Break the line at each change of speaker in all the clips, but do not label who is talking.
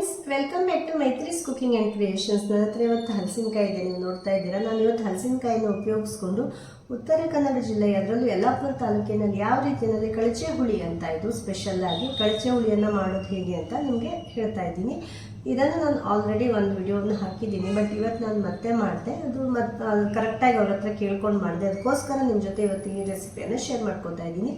Friends welcome back to Maitri's cooking and creations ನನ್ನ ಹತ್ರ ಇವತ್ತು ಹಲಸಿನಕಾಯಿ ಇದೆ, ನೀವು ನೋಡ್ತಾ ಇದ್ದೀರಾ? ನಾನು ಇವತ್ತು ಹಲಸಿನಕಾಯಿನ ಉಪಯೋಗಿಸ್ಕೊಂಡು ಉತ್ತರ ಕನ್ನಡ ಜಿಲ್ಲೆಯ ಅದರಲ್ಲೂ ಯಲ್ಲಾಪುರ ತಾಲೂಕಿನಲ್ಲಿ ಯಾವ ರೀತಿಯಲ್ಲಿ ಕಳಚೆ ಹುಳಿ ಅಂತ ಇದು ಸ್ಪೆಷಲ್ಲಾಗಿ ಕಳಚೆ ಹುಳಿಯನ್ನು ಮಾಡೋದು ಹೇಗೆ ಅಂತ ನಿಮಗೆ ಹೇಳ್ತಾ ಇದ್ದೀನಿ. ಇದನ್ನು ನಾನು ಆಲ್ರೆಡಿ ಒಂದು ವಿಡಿಯೋವನ್ನು ಹಾಕಿದ್ದೀನಿ ಬಟ್ ಇವತ್ತು ನಾನು ಮತ್ತೆ ಮಾಡಿದೆ. ಅದು ಮತ್ತು ಕರೆಕ್ಟಾಗಿ ಅವ್ರ ಹತ್ರ ಕೇಳ್ಕೊಂಡು ಮಾಡಿದೆ. ಅದಕ್ಕೋಸ್ಕರ ನಿಮ್ಮ ಜೊತೆ ಇವತ್ತು ಈ ರೆಸಿಪಿಯನ್ನು ಶೇರ್ ಮಾಡ್ಕೊತಾ ಇದ್ದೀನಿ.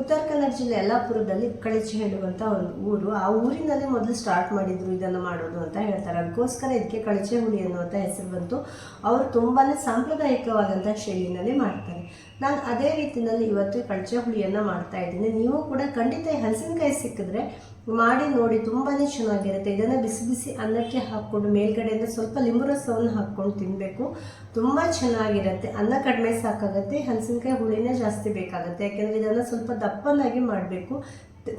ಉತ್ತರ ಕನ್ನಡ ಜಿಲ್ಲೆ ಯಲ್ಲಾಪುರದಲ್ಲಿ ಕಳಚಿ ಹೇಳುವಂಥ ಒಂದು ಊರು. ಆ ಊರಿನಲ್ಲೇ ಮೊದಲು ಸ್ಟಾರ್ಟ್ ಮಾಡಿದ್ರು ಇದನ್ನು ಮಾಡೋದು ಅಂತ ಹೇಳ್ತಾರೆ. ಅದಕ್ಕೋಸ್ಕರ ಇದಕ್ಕೆ ಕಳಚೆ ಹುಳಿ ಅನ್ನುವಂಥ ಹೆಸರು ಬಂತು. ಅವರು ತುಂಬಾ ಸಾಂಪ್ರದಾಯಿಕವಾದಂಥ ಶೈಲಿನಲ್ಲಿ ಮಾಡ್ತಾರೆ. ನಾನು ಅದೇ ರೀತಿಯಲ್ಲಿ ಇವತ್ತು ಕಳಚೆ ಹುಳಿಯನ್ನು ಮಾಡ್ತಾ ಇದ್ದೀನಿ. ನೀವು ಕೂಡ ಖಂಡಿತ ಹಲಸಿನಕಾಯಿ ಸಿಕ್ಕಿದ್ರೆ ಮಾಡಿ ನೋಡಿ ತುಂಬಾ ಚೆನ್ನಾಗಿರುತ್ತೆ. ಇದನ್ನು ಬಿಸಿ ಬಿಸಿ ಅನ್ನಕ್ಕೆ ಹಾಕ್ಕೊಂಡು ಮೇಲ್ಗಡೆಯಿಂದ ಸ್ವಲ್ಪ ಲಿಂಬು ರಸವನ್ನು ಹಾಕ್ಕೊಂಡು ತಿನ್ನಬೇಕು ತುಂಬ ಚೆನ್ನಾಗಿರುತ್ತೆ. ಅನ್ನ ಕಡಿಮೆ ಸಾಕಾಗುತ್ತೆ, ಹಲಸಿನಕಾಯಿ ಹುಳಿನೇ ಜಾಸ್ತಿ ಬೇಕಾಗುತ್ತೆ. ಯಾಕೆಂದರೆ ಇದನ್ನು ಸ್ವಲ್ಪ ದಪ್ಪನಾಗಿ ಮಾಡಬೇಕು.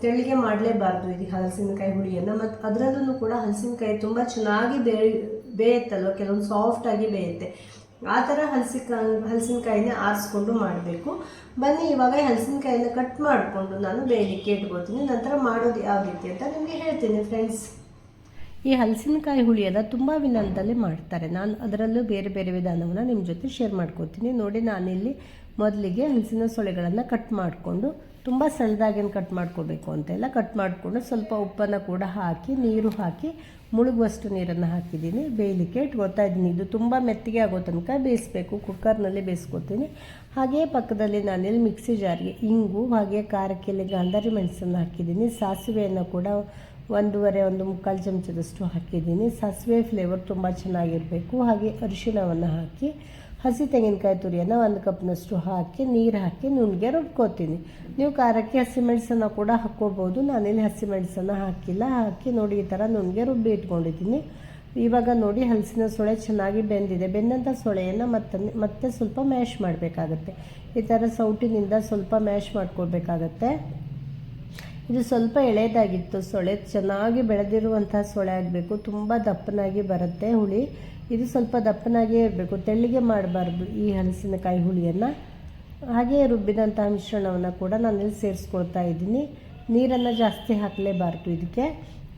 ತೆಳಿಗೆ ಮಾಡಲೇಬಾರ್ದು ಇದು ಹಲಸಿನಕಾಯಿ ಹುಳಿಯನ್ನು. ಮತ್ತು ಅದರಲ್ಲೂ ಕೂಡ ಹಲಸಿನಕಾಯಿ ತುಂಬ ಚೆನ್ನಾಗಿ ಬೇಯ, ಬೇಯುತ್ತಲ್ವ? ಕೆಲವೊಂದು ಸಾಫ್ಟಾಗಿ ಬೇಯುತ್ತೆ. ಆ ಥರ ಹಲಸಿಕಾಯಿ ಹಲಸಿನಕಾಯಿನ ಆರಿಸ್ಕೊಂಡು ಮಾಡಬೇಕು. ಬನ್ನಿ, ಇವಾಗ ಹಲಸಿನಕಾಯಿನ ಕಟ್ ಮಾಡಿಕೊಂಡು ನಾನು ಬೇಯಲಿಕ್ಕೆ ಇಟ್ಕೊಳ್ತೀನಿ. ನಂತರ ಮಾಡೋದು ಯಾವ ರೀತಿ ಅಂತ ನಿಮಗೆ ಹೇಳ್ತೀನಿ ಫ್ರೆಂಡ್ಸ್ ಈ ಹಲಸಿನಕಾಯಿ ಹುಳಿಯನ್ನು ತುಂಬ ವಿಧಾನದಲ್ಲಿ ಮಾಡ್ತಾರೆ. ನಾನು ಅದರಲ್ಲೂ ಬೇರೆ ಬೇರೆ ವಿಧಾನವನ್ನು ನಿಮ್ಮ ಜೊತೆ ಶೇರ್ ಮಾಡ್ಕೊತೀನಿ. ನೋಡಿ, ನಾನಿಲ್ಲಿ ಮೊದಲಿಗೆ ಹಲಸಿನ ಸೊಳೆಗಳನ್ನು ಕಟ್ ಮಾಡಿಕೊಂಡು ತುಂಬ ಸಣ್ಣದಾಗೇನು ಕಟ್ ಮಾಡ್ಕೋಬೇಕು ಅಂತೆಲ್ಲ ಕಟ್ ಮಾಡಿಕೊಂಡು ಸ್ವಲ್ಪ ಉಪ್ಪನ್ನು ಕೂಡ ಹಾಕಿ, ನೀರು ಹಾಕಿ, ಮುಳುಗುವಷ್ಟು ನೀರನ್ನು ಹಾಕಿದ್ದೀನಿ. ಬೇಯಲಿಕ್ಕೆ ಇಟ್ಕೊತಾ ಇದ್ದೀನಿ. ಇದು ತುಂಬ ಮೆತ್ತಗೆ ಆಗೋ ತನಕ ಬೇಯಿಸ್ಬೇಕು. ಕುಕ್ಕರ್ನಲ್ಲಿ ಬೇಯಿಸ್ಕೊತೀನಿ. ಹಾಗೆಯೇ ಪಕ್ಕದಲ್ಲಿ ನಾನಿಲ್ಲಿ ಮಿಕ್ಸಿ ಜಾರ್ಗೆ ಇಂಗು, ಹಾಗೆ ಖಾರಕ್ಕೆಲ್ಲಿ ಗಾಂಧಾರಿ ಮೆಣಸನ್ನು ಹಾಕಿದ್ದೀನಿ. ಸಾಸಿವೆಯನ್ನು ಕೂಡ ಒಂದೂವರೆ, ಒಂದು ಮುಕ್ಕಾಲು ಚಮಚದಷ್ಟು ಹಾಕಿದ್ದೀನಿ. ಸಾಸಿವೆ ಫ್ಲೇವರ್ ತುಂಬ ಚೆನ್ನಾಗಿರಬೇಕು. ಹಾಗೆ ಅರಿಶಿಣವನ್ನು ಹಾಕಿ ಹಸಿ ತೆಂಗಿನಕಾಯಿ ತುರಿಯನ್ನು ಒಂದು ಕಪ್ನಷ್ಟು ಹಾಕಿ, ನೀರು ಹಾಕಿ, ನುಣ್ಣಗೆ ರುಬ್ಕೋತೀನಿ. ನೀವು ಖಾರಕ್ಕೆ ಹಸಿಮೆಣಸನ್ನು ಕೂಡ ಹಾಕ್ಕೋಬೋದು. ನಾನಿಲ್ಲಿ ಹಸಿಮೆಣಸನ್ನು ಹಾಕಿಲ್ಲ. ಹಾಕಿ ನೋಡಿ ಈ ಥರ ನುಣ್ಣಗೆ ರುಬ್ಬಿ ಇಟ್ಕೊಂಡಿದ್ದೀನಿ. ಇವಾಗ ನೋಡಿ ಹಲಸಿನ ಸೊಳೆ ಚೆನ್ನಾಗಿ ಬೆಂದಿದೆ. ಬೆಂದಂಥ ಸೊಳೆಯನ್ನು ಮತ್ತೆ ಮತ್ತೆ ಸ್ವಲ್ಪ ಮ್ಯಾಶ್ ಮಾಡಬೇಕಾಗತ್ತೆ. ಈ ಥರ ಸೌಟಿನಿಂದ ಸ್ವಲ್ಪ ಮ್ಯಾಶ್ ಮಾಡ್ಕೊಳ್ಬೇಕಾಗತ್ತೆ ಇದು ಸ್ವಲ್ಪ ಎಳೆಯದಾಗಿತ್ತು ಸೊಳೆ. ಚೆನ್ನಾಗಿ ಬೆಳೆದಿರುವಂಥ ಸೊಳೆ ಆಗಬೇಕು. ತುಂಬ ದಪ್ಪನಾಗಿ ಬರುತ್ತೆ ಹುಳಿ. ಇದು ಸ್ವಲ್ಪ ದಪ್ಪನಾಗೇ ಇರಬೇಕು. ತೆಳ್ಳಿಗೆ ಮಾಡಬಾರ್ದು ಈ ಹಲಸಿನಕಾಯಿ ಹುಳಿಯನ್ನು. ಹಾಗೆಯೇ ರುಬ್ಬಿದಂತಹ ಮಿಶ್ರಣವನ್ನು ಕೂಡ ನಾನಿಲ್ಲಿ ಸೇರಿಸ್ಕೊಳ್ತಾ ಇದ್ದೀನಿ. ನೀರನ್ನು ಜಾಸ್ತಿ ಹಾಕಲೇಬಾರ್ದು ಇದಕ್ಕೆ.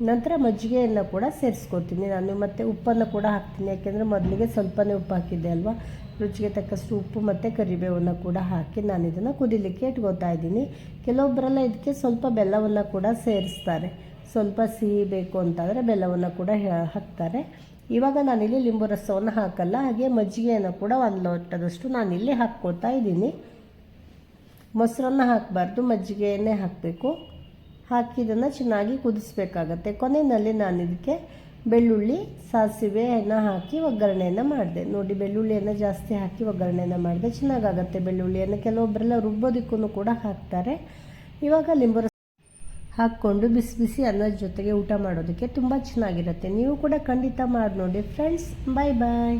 ನಂತರ ಮಜ್ಜಿಗೆಯನ್ನು ಕೂಡ ಸೇರಿಸ್ಕೊತೀನಿ ನಾನು ಮತ್ತು ಉಪ್ಪನ್ನು ಕೂಡ ಹಾಕ್ತೀನಿ. ಯಾಕೆಂದರೆ ಮೊದಲಿಗೆ ಸ್ವಲ್ಪನೇ ಉಪ್ಪು ಹಾಕಿದ್ದೆ ಅಲ್ವಾ? ರುಚಿಗೆ ತಕ್ಕಷ್ಟು ಉಪ್ಪು ಮತ್ತು ಕರಿಬೇವನ್ನು ಕೂಡ ಹಾಕಿ ನಾನು ಇದನ್ನು ಕುದಿಲಿಕ್ಕೆ ಇಟ್ಕೋತಾ ಇದ್ದೀನಿ. ಕೆಲವೊಬ್ಬರೆಲ್ಲ ಇದಕ್ಕೆ ಸ್ವಲ್ಪ ಬೆಲ್ಲವನ್ನು ಕೂಡ ಸೇರಿಸ್ತಾರೆ. ಸ್ವಲ್ಪ ಸಿಹಿ ಬೇಕು ಅಂತಂದರೆ ಬೆಲ್ಲವನ್ನು ಕೂಡ ಹಾಕ್ತಾರೆ. ಇವಾಗ ನಾನಿಲ್ಲಿ ಲಿಂಬು ರಸವನ್ನು ಹಾಕಲ್ಲ. ಹಾಗೆ ಮಜ್ಜಿಗೆಯನ್ನು ಕೂಡ ಒಂದು ಲೋಟದಷ್ಟು ನಾನಿಲ್ಲಿ ಹಾಕ್ಕೊಳ್ತಾ ಇದ್ದೀನಿ. ಮೊಸರನ್ನು ಹಾಕಬಾರ್ದು. ಮಜ್ಜಿಗೆಯನ್ನೇ ಹಾಕಬೇಕು. ಹಾಕಿ ಇದನ್ನು ಚೆನ್ನಾಗಿ ಕುದಿಸ್ಬೇಕಾಗತ್ತೆ. ಕೊನೆಯಲ್ಲಿ ನಾನು ಇದಕ್ಕೆ ಬೆಳ್ಳುಳ್ಳಿ ಸಾಸಿವೆಯನ್ನು ಹಾಕಿ ಒಗ್ಗರಣೆಯನ್ನು ಮಾಡಿದೆ. ನೋಡಿ, ಬೆಳ್ಳುಳ್ಳಿಯನ್ನು ಜಾಸ್ತಿ ಹಾಕಿ ಒಗ್ಗರಣೆಯನ್ನು ಮಾಡಿದೆ. ಚೆನ್ನಾಗಾಗತ್ತೆ ಬೆಳ್ಳುಳ್ಳಿಯನ್ನು. ಕೆಲವೊಬ್ಬರೆಲ್ಲ ರುಬ್ಬೋದಕ್ಕೂ ಕೂಡ ಹಾಕ್ತಾರೆ. ಇವಾಗ ಲಿಂಬು ರಸ ಹಾಕ್ಕೊಂಡು ಬಿಸಿ ಬಿಸಿ ಅನ್ನದ ಜೊತೆಗೆ ಊಟ ಮಾಡೋದಕ್ಕೆ ತುಂಬ ಚೆನ್ನಾಗಿರುತ್ತೆ. ನೀವು ಕೂಡ ಖಂಡಿತ ಮಾಡಿ ನೋಡಿ ಫ್ರೆಂಡ್ಸ್ ಬಾಯ್ ಬಾಯ್